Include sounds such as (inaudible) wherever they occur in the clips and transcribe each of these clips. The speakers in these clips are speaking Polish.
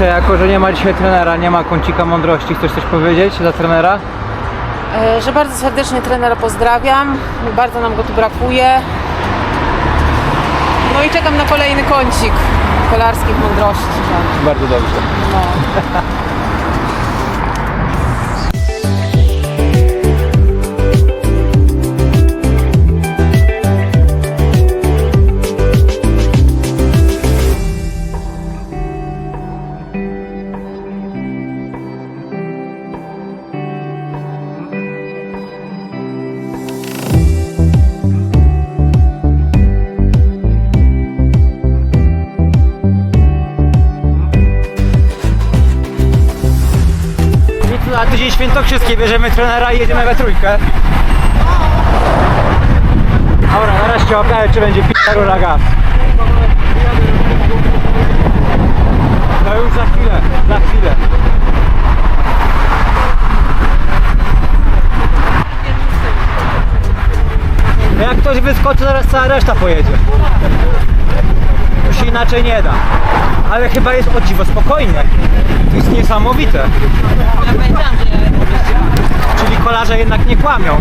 Kasia, jako że nie ma dzisiaj trenera, nie ma kącika mądrości, chcesz coś powiedzieć dla trenera? E, Że bardzo serdecznie trenera pozdrawiam. Bardzo nam go tu brakuje. No i czekam na kolejny kącik kolarskich mądrości. Bardzo dobrze. No. (laughs) świętokrzyskie bierzemy trenera i jedziemy we trójkę. Dobra, cię okaże, czy będzie p***a rura gaz. To już za chwilę, za chwilę. No Jak ktoś wyskoczy, zaraz cała reszta pojedzie. Się inaczej nie da. Ale chyba jest o dziwo spokojnie. To jest niesamowite. Czyli kolarze jednak nie kłamią.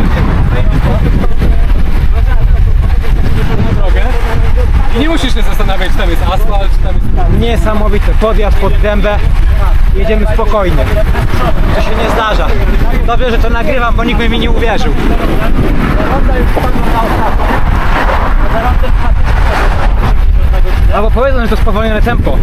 i nie musisz się zastanawiać, czy tam jest asfalt, czy tam jest... Niesamowite. Podjazd pod dębę. Jedziemy spokojnie. To się nie zdarza. Dobrze, że to nagrywam, bo nikt by mi nie uwierzył. Albo powiedzą, że to spowolnione tempo.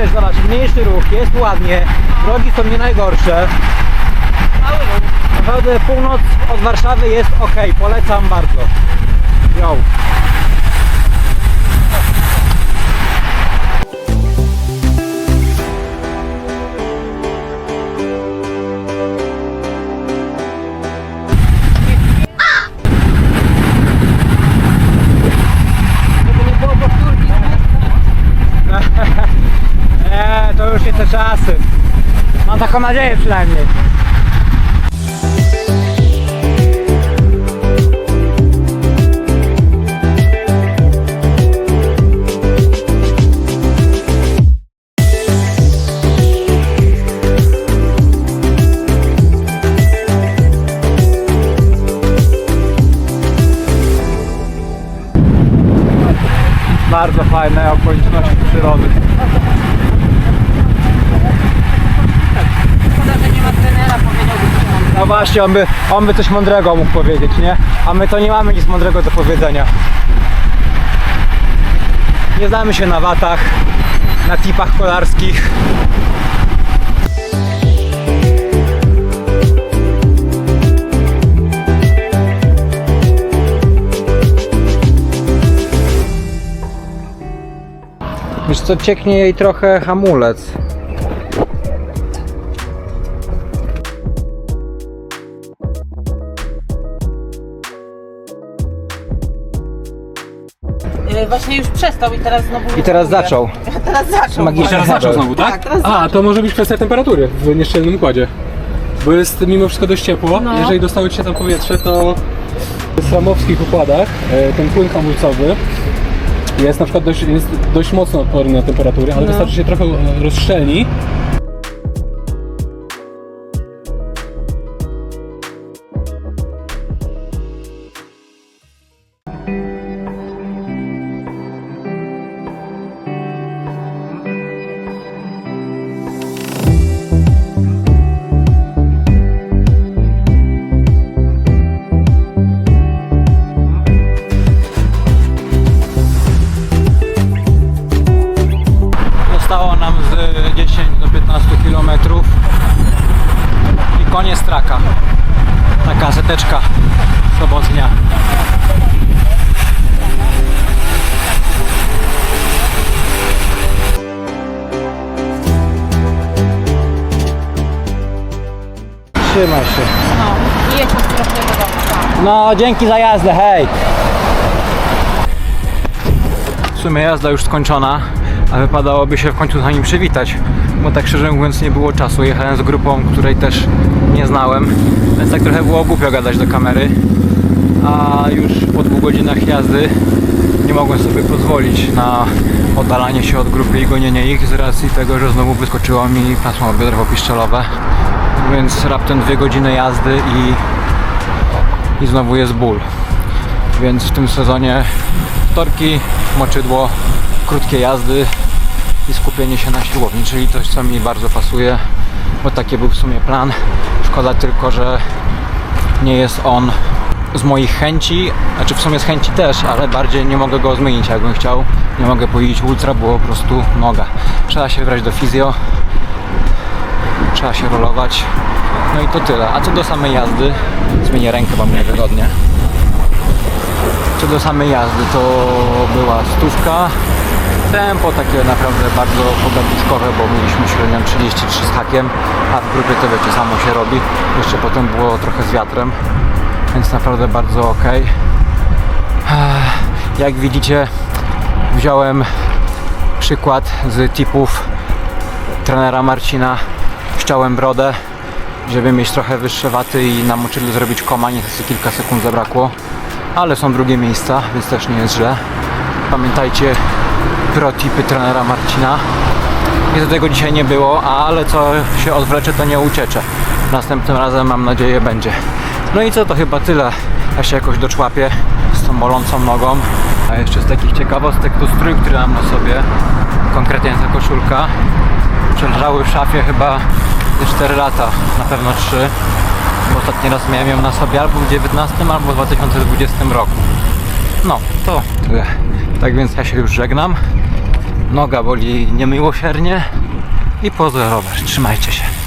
Wiesz, zobacz, mniejszy ruch, jest ładnie, drogi są nie najgorsze. Naprawdę północ od Warszawy jest ok, polecam bardzo. Czasy. Mam taką nadzieję przynajmniej. Bardzo fajne okoliczności przyrody. Szkoda, że nie ma trenera, powiedziałbym, że mam No właśnie, on by, on by coś mądrego mógł powiedzieć, nie? A my to nie mamy nic mądrego do powiedzenia. Nie znamy się na watach, na tipach kolarskich. Wiesz co, cieknie jej trochę hamulec. Właśnie już przestał i teraz znowu... I teraz próbuje. zaczął. (laughs) Teraz zaczął. Magiczny Teraz zaczął znowu, tak? Tak, teraz A, to może być kwestia temperatury w nieszczelnym układzie. Bo jest mimo wszystko dość ciepło. No. Jeżeli dostało Ci się tam powietrze, to w ramowskich układach e, ten płyn hamulcowy jest na przykład dość, jest dość mocno odporny na temperatury, ale No. wystarczy się trochę e, rozszczelni. I koniec traka. Taka seteczka sobotnia. Trzymaj się. No, i jedź ostrożnie do domu. No, dzięki za jazdę, hej! W sumie jazda już skończona, a wypadałoby się w końcu z nami przywitać, bo tak szczerze mówiąc nie było czasu. Jechałem z grupą, której też nie znałem, więc tak trochę było głupio gadać do kamery, a już po dwóch godzinach jazdy nie mogłem sobie pozwolić na oddalanie się od grupy i gonienie ich z racji tego, że znowu wyskoczyło mi pasmo biodrowo-piszczelowe, więc raptem dwie godziny jazdy i i znowu jest ból. Więc w tym sezonie torki, moczydło, krótkie jazdy i skupienie się na siłowni, czyli coś co mi bardzo pasuje, bo taki był w sumie plan. Szkoda tylko, że nie jest on z moich chęci, znaczy w sumie z chęci też, ale bardziej nie mogę go zmienić jakbym chciał. Nie mogę powiedzieć ultra, było po prostu noga. Trzeba się wybrać do fizjo, trzeba się rolować. No i to tyle. A co do samej jazdy, zmienię rękę, bo mnie wygodnie. Co do samej jazdy, to była stówka. Tempo takie naprawdę bardzo pogaduszkowe, bo mieliśmy średnią 33 z hakiem, a w grupie to wiecie, samo się robi. Jeszcze potem było trochę z wiatrem, więc naprawdę bardzo ok. Jak widzicie, wziąłem przykład z tipów trenera Marcina. Ściąłem brodę, żeby mieć trochę wyższe waty i na moczylu zrobić koma, niestety kilka sekund zabrakło. Ale są drugie miejsca, więc też nie jest źle. Pamiętajcie pro tipy trenera Marcina. Niestety tego dzisiaj nie było, ale co się odwlecze, to nie uciecze. Następnym razem mam nadzieję będzie. No i co, to chyba tyle. Ja się jakoś doczłapię z tą bolącą nogą. A jeszcze z takich ciekawostek to strój, który mam na sobie, konkretnie ta koszulka, przeleżały w szafie chyba ze 4 lata, na pewno 3. Bo ostatni raz miałem ją na sobie albo w 19 albo w 2020 roku. No, to tyle. Tak więc ja się już żegnam. Noga boli niemiłosiernie i pozdro rower. Trzymajcie się.